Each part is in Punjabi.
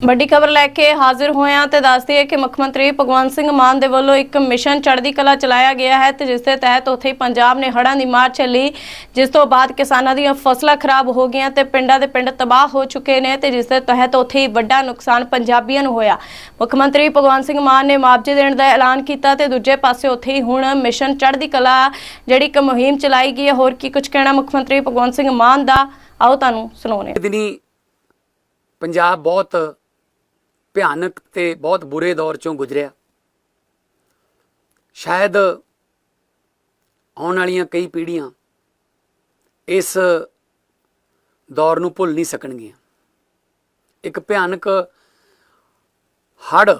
ਵੱਡੀ ਖਬਰ ਲੈ ਕੇ ਹਾਜ਼ਰ ਹੋਏ ਤੇ ਦੱਸਦੀ ਹੈ ਕਿ ਮੁੱਖ ਮੰਤਰੀ ਭਗਵੰਤ ਸਿੰਘ ਮਾਨ ਦੇ ਵੱਲੋਂ ਇੱਕ ਮਿਸ਼ਨ ਚੜ੍ਹਦੀ ਕਲਾ ਚਲਾਇਆ ਗਿਆ ਹੈ ਤੇ ਜਿਸ ਦੇ ਤਹਿਤ ਉੱਥੇ ਪੰਜਾਬ ਨੇ ਹੜ੍ਹਾਂ ਦੀ ਮਾਰ ਚੱਲੀ ਜਿਸ ਤੋਂ ਬਾਅਦ ਕਿਸਾਨਾਂ ਦੀਆਂ ਫਸਲਾਂ ਖਰਾਬ ਹੋ ਗਈਆਂ ਤੇ ਪਿੰਡਾਂ ਦੇ ਪਿੰਡ ਤਬਾਹ ਹੋ ਚੁੱਕੇ ਨੇ ਤੇ ਜਿਸ ਦੇ ਤਹਿਤ ਉੱਥੇ ਵੱਡਾ ਨੁਕਸਾਨ ਪੰਜਾਬੀਆਂ ਨੂੰ ਹੋਇਆ। ਮੁੱਖ ਮੰਤਰੀ ਭਗਵੰਤ ਸਿੰਘ ਮਾਨ ਨੇ ਮੁਆਵਜ਼ੇ ਦੇਣ ਦਾ ਐਲਾਨ ਕੀਤਾ ਤੇ ਦੂਜੇ ਪਾਸੇ ਉੱਥੇ ਹੀ ਹੁਣ ਮਿਸ਼ਨ ਚੜ੍ਹਦੀ ਕਲਾ ਜਿਹੜੀ ਇੱਕ ਮੁਹਿੰਮ ਚਲਾਈ ਗਈ ਹੈ। ਹੋਰ ਕੀ ਕੁਝ ਕਹਿਣਾ ਮੁੱਖ ਮੰਤਰੀ ਭਗਵੰਤ ਸਿੰਘ ਮਾਨ ਦਾ? ਆਓ ਤੁਹਾਨੂੰ ਸੁਣਾਉਣੇ ਦਿਨੀ ਪੰਜਾਬ ਬਹੁਤ ਭਿਆਨਕ ਤੇ ਬਹੁਤ ਬੁਰੇ ਦੌਰ ਚੋਂ ਗੁਜ਼ਰਿਆ। ਸ਼ਾਇਦ ਆਉਣ ਵਾਲੀਆਂ ਕਈ ਪੀੜ੍ਹੀਆਂ ਇਸ ਦੌਰ ਨੂੰ ਭੁੱਲ ਨਹੀਂ ਸਕਣਗੀਆਂ। ਇੱਕ ਭਿਆਨਕ ਹੜ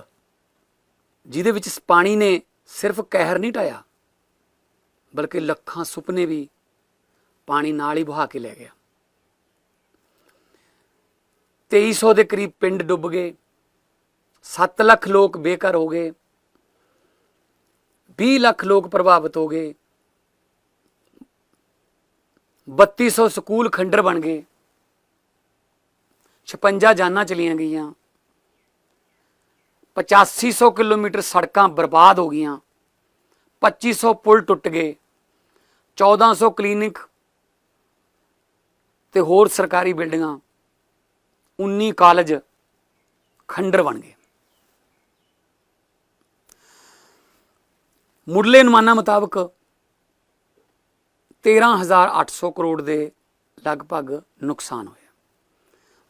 ਜਿਹਦੇ ਵਿੱਚ ਪਾਣੀ ਨੇ ਸਿਰਫ ਕਹਿਰ ਨਹੀਂ ਢਾਇਆ, ਬਲਕਿ ਲੱਖਾਂ ਸੁਪਨੇ ਵੀ ਪਾਣੀ ਨਾਲ ਹੀ ਬਹਾ ਕੇ ਲੈ ਗਿਆ। 2300 ਦੇ ਕਰੀਬ ਪਿੰਡ ਡੁੱਬ ਗਏ। 7 ਲੱਖ ਲੋਕ ਬੇਘਰ ਹੋ ਗਏ 20 ਲੱਖ ਲੋਕ ਪ੍ਰਭਾਵਿਤ ਹੋ ਗਏ 3200 ਸਕੂਲ ਖੰਡਰ ਬਣ ਗਏ 56 ਜਾਨਾਂ ਚਲੀਆਂ ਗਈਆਂ 8500 ਕਿਲੋਮੀਟਰ ਸੜਕਾਂ ਬਰਬਾਦ ਹੋ ਗਈਆਂ 2500 ਪੁਲ ਟੁੱਟ ਗਏ 1400 ਕਲੀਨਿਕ ਤੇ ਹੋਰ ਸਰਕਾਰੀ ਬਿਲਡਿੰਗਾਂ 19 ਕਾਲਜ ਖੰਡਰ ਬਣ ਗਏ। ਮੁੱਢਲੇ ਅਨੁਮਾਨਾਂ ਮੁਤਾਬਕ 13800 ਕਰੋੜ ਦੇ ਲਗਭਗ ਨੁਕਸਾਨ ਹੋਇਆ।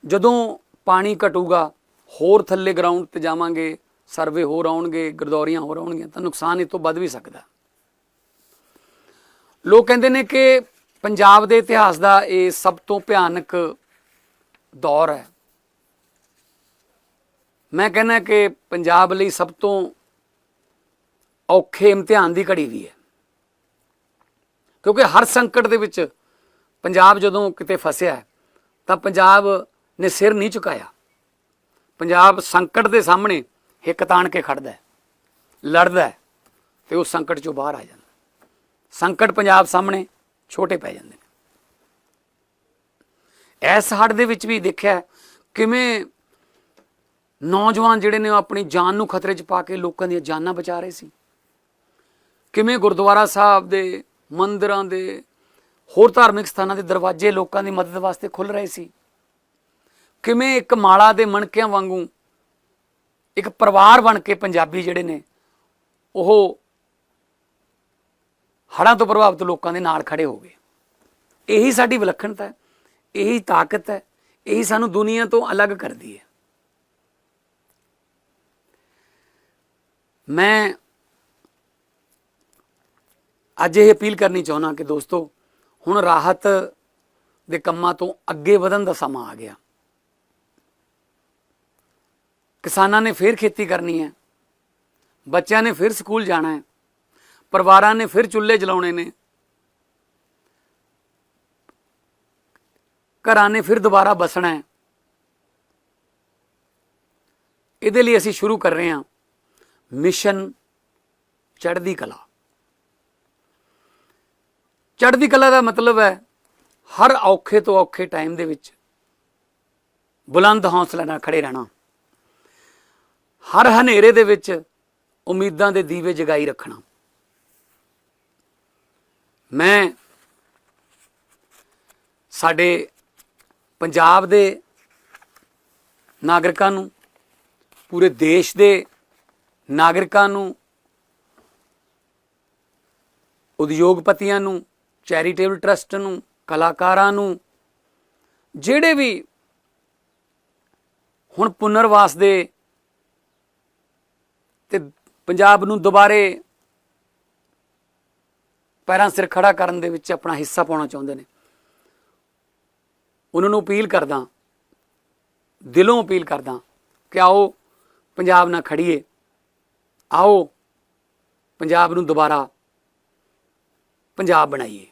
ਜਦੋਂ ਪਾਣੀ ਘਟੂਗਾ, ਹੋਰ ਥੱਲੇ ਗਰਾਊਂਡ ਤੇ ਜਾਵਾਂਗੇ ਸਰਵੇ ਹੋਰ ਆਉਣਗੇ, ਗਰਦੌਰੀਆਂ ਹੋਰ ਆਉਣਗੀਆਂ, ਤਾਂ ਨੁਕਸਾਨ ਇਹ ਤੋਂ ਵੱਧ ਵੀ ਸਕਦਾ। ਲੋਕ ਕਹਿੰਦੇ ਨੇ ਕਿ ਪੰਜਾਬ ਦੇ ਇਤਿਹਾਸ ਦਾ ਇਹ ਸਭ ਤੋਂ ਭਿਆਨਕ ਦੌਰ ਹੈ। ਮੈਂ ਕਹਿੰਦਾ ਕਿ ਪੰਜਾਬ ਲਈ ਸਭ ਤੋਂ ਔਖੇ ਇਮਤਿਹਾਨ ਦੀ ਘੜੀ ਵੀ ਹੈ। ਕਿਉਂਕਿ ਹਰ ਸੰਕਟ ਦੇ ਵਿੱਚ ਪੰਜਾਬ ਜਦੋਂ ਕਿਤੇ ਫਸਿਆ ਤਾਂ ਪੰਜਾਬ ਨੇ ਸਿਰ ਨਹੀਂ ਝੁਕਾਇਆ। ਪੰਜਾਬ ਸੰਕਟ ਦੇ ਸਾਹਮਣੇ ਹਿੱਕ ਤਾਣ ਕੇ ਖੜਦਾ ਹੈ, ਲੜਦਾ ਹੈ ਤੇ ਉਸ ਸੰਕਟ ਚੋਂ ਬਾਹਰ ਆ ਜਾਂਦਾ ਸੰਕਟ ਪੰਜਾਬ ਸਾਹਮਣੇ ਛੋਟੇ ਪੈ ਜਾਂਦੇ ਨੇ। ਇਸ ਹੜ ਦੇ ਵਿੱਚ ਵੀ ਦੇਖਿਆ ਕਿਵੇਂ ਨੌਜਵਾਨ ਜਿਹੜੇ ਨੇ ਉਹ ਆਪਣੀ ਜਾਨ ਨੂੰ ਖਤਰੇ 'ਚ ਪਾ ਕੇ ਲੋਕਾਂ ਦੀਆਂ ਜਾਨਾਂ ਬਚਾ ਰਹੇ ਸੀ। ਕਿਵੇਂ ਗੁਰਦੁਆਰਾ ਸਾਹਿਬ ਦੇ, ਮੰਦਿਰਾਂ ਦੇ, ਹੋਰ ਧਾਰਮਿਕ ਸਥਾਨਾਂ ਦੇ ਦਰਵਾਜ਼ੇ ਲੋਕਾਂ ਦੀ ਮਦਦ ਵਾਸਤੇ ਖੁੱਲ ਰਹੇ ਸੀ? ਕਿਵੇਂ ਇੱਕ ਮਾਲਾ ਦੇ ਮਣਕਿਆਂ ਵਾਂਗੂ ਇੱਕ ਪਰਿਵਾਰ ਬਣ ਕੇ ਪੰਜਾਬੀ ਜਿਹੜੇ ਨੇ, ਉਹ ਹੜ੍ਹਾਂ ਤੋਂ ਪ੍ਰਭਾਵਿਤ ਲੋਕਾਂ ਦੇ ਨਾਲ ਖੜੇ ਹੋ ਗਏ? ਇਹੀ ਸਾਡੀ ਵਿਲੱਖਣਤਾ ਹੈ, ਇਹੀ ਤਾਕਤ ਹੈ, ਇਹੀ ਸਾਨੂੰ ਦੁਨੀਆ ਤੋਂ ਅਲੱਗ ਕਰਦੀ ਹੈ। ਮੈਂ ਅੱਜ ਇਹ ਅਪੀਲ ਕਰਨੀ ਚਾਹੁੰਦਾ ਕਿ ਦੋਸਤੋ, ਹੁਣ ਰਾਹਤ ਦੇ ਕੰਮਾਂ ਤੋਂ ਅੱਗੇ ਵਧਣ ਦਾ ਸਮਾਂ ਆ ਗਿਆ। ਕਿਸਾਨਾਂ ਨੇ ਫੇਰ ਖੇਤੀ ਕਰਨੀ ਹੈ, ਬੱਚਿਆਂ ਨੇ ਫਿਰ ਸਕੂਲ ਜਾਣਾ ਹੈ, ਪਰਿਵਾਰਾਂ ਨੇ ਫਿਰ ਚੁੱਲ੍ਹੇ ਜਲਾਉਣੇ ਨੇ, ਘਰਾਂ ਨੇ ਫਿਰ ਦੁਬਾਰਾ ਬਸਣਾ ਹੈ। ਇਹਦੇ ਲਈ ਅਸੀਂ ਸ਼ੁਰੂ ਕਰ ਰਹੇ ਹਾਂ ਮਿਸ਼ਨ ਚੜ੍ਹਦੀ ਕਲਾ। ਚੜ੍ਹਦੀ ਕਲਾ ਦਾ ਮਤਲਬ ਹੈ ਹਰ ਔਖੇ ਤੋਂ ਔਖੇ ਟਾਈਮ ਦੇ ਵਿੱਚ ਬੁਲੰਦ ਹੌਸਲਾ ਨਾਲ ਖੜੇ ਰਹਿਣਾ। ਹਰ ਹਨੇਰੇ ਦੇ ਵਿੱਚ ਉਮੀਦਾਂ ਦੇ ਦੀਵੇ ਜਗਾਈ ਰੱਖਣਾ। ਮੈਂ ਸਾਡੇ ਪੰਜਾਬ ਦੇ ਨਾਗਰਿਕਾਂ ਨੂੰ, ਪੂਰੇ ਦੇਸ਼ ਦੇ ਨਾਗਰਿਕਾਂ ਨੂੰ, ਉਦਯੋਗਪਤੀਆਂ ਨੂੰ ਚੈਰੀਟੇਬਲ ਟਰਸਟ ਨੂੰ, ਕਲਾਕਾਰਾਂ ਨੂੰ, ਜਿਹੜੇ ਵੀ ਹੁਣ ਪੁਨਰਵਾਸ ਦੇ ਤੇ ਪੰਜਾਬ ਨੂੰ ਦੁਬਾਰੇ ਪੈਰਾਂ ਸਿਰ ਖੜਾ ਕਰਨ ਦੇ ਵਿੱਚ ਆਪਣਾ ਹਿੱਸਾ ਪਾਉਣਾ ਚਾਹੁੰਦੇ ਨੇ। ਉਹਨਾਂ ਨੂੰ ਅਪੀਲ ਕਰਦਾ, ਦਿਲੋਂ ਅਪੀਲ ਕਰਦਾ ਕਿ ਆਓ ਪੰਜਾਬ ਨਾਲ ਖੜੀਏ, ਆਓ ਪੰਜਾਬ ਨੂੰ ਦੁਬਾਰਾ ਪੰਜਾਬ ਬਣਾਈਏ।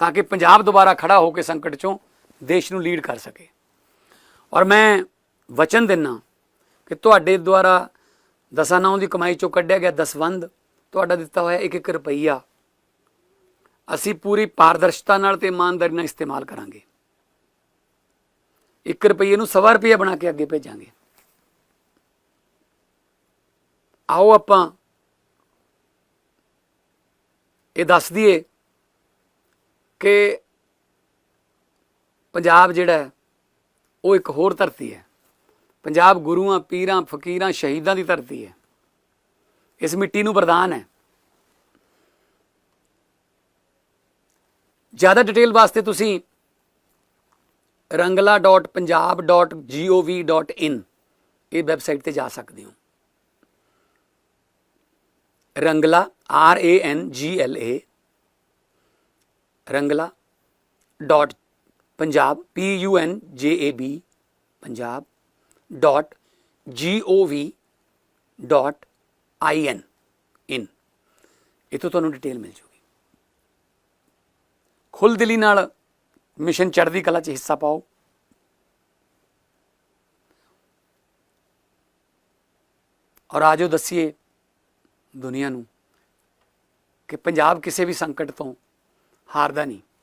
ਤਾਂ ਕਿ ਪੰਜਾਬ ਦੁਬਾਰਾ ਖੜਾ ਹੋ ਕੇ ਸੰਕਟ ਚੋਂ ਦੇਸ਼ ਨੂੰ ਲੀਡ ਕਰ ਸਕੇ। ਔਰ ਮੈਂ ਵਚਨ ਦਿੰਨਾ ਕਿ ਤੁਹਾਡੇ ਦੁਆਰਾ ਦਸਾਂ ਨਾਉਂ ਦੀ ਕਮਾਈ ਚੋਂ ਕੱਢਿਆ ਗਿਆ ਦਸਵੰਦ ਤੁਹਾਡਾ ਦਿੱਤਾ ਹੋਇਆ 1-1 ਰੁਪਈਆ ਅਸੀਂ ਪੂਰੀ ਪਾਰਦਰਸ਼ਤਾ ਨਾਲ ਤੇ ਇਮਾਨਦਾਰੀ ਨਾਲ ਇਸਤੇਮਾਲ ਕਰਾਂਗੇ। ਇੱਕ ਰੁਪਈਏ ਨੂੰ ਸਵਾ ਰੁਪਈਆ ਬਣਾ ਕੇ ਅੱਗੇ ਭੇਜਾਂਗੇ। ਆਓ ਆਪਾਂ ਇਹ ਦੱਸ ਦਈਏ ਕਿ ਪੰਜਾਬ ਜਿਹੜਾ ਉਹ ਇੱਕ ਹੋਰ ਧਰਤੀ ਹੈ। ਪੰਜਾਬ ਗੁਰੂਆਂ, ਪੀਰਾਂ, ਫਕੀਰਾਂ, ਸ਼ਹੀਦਾਂ ਦੀ ਧਰਤੀ ਹੈ। ਇਸ ਮਿੱਟੀ ਨੂੰ ਵਰਦਾਨ ਹੈ। ਜ਼ਿਆਦਾ ਡਿਟੇਲ ਵਾਸਤੇ ਤੁਸੀਂ rangla.punjab.gov.in ਇਹ ਵੈਬਸਾਈਟ ਤੇ ਜਾ ਸਕਦੇ ਹੋ। Rangla R A N G L A Rangla dot Punjab P U N J A B Punjab dot ਜੀ ਓ ਵੀ ਡਾਟ ਆਈ ਐਨ ਇਨ ਇਥੋਂ ਤੁਹਾਨੂੰ ਡਿਟੇਲ ਮਿਲ ਜੂਗੀ। ਖੁੱਲ ਦਿਲੀ ਨਾਲ ਮਿਸ਼ਨ ਚੜ੍ਹਦੀ ਕਲਾ 'ਚ ਹਿੱਸਾ ਪਾਓ। ਔਰ ਆਜੋ ਦੱਸੀਏ ਦੁਨੀਆ ਨੂੰ ਕਿ ਪੰਜਾਬ ਕਿਸੇ ਵੀ ਸੰਕਟ ਤੋਂ ਹਾਰਦਾ ਨਹੀਂ।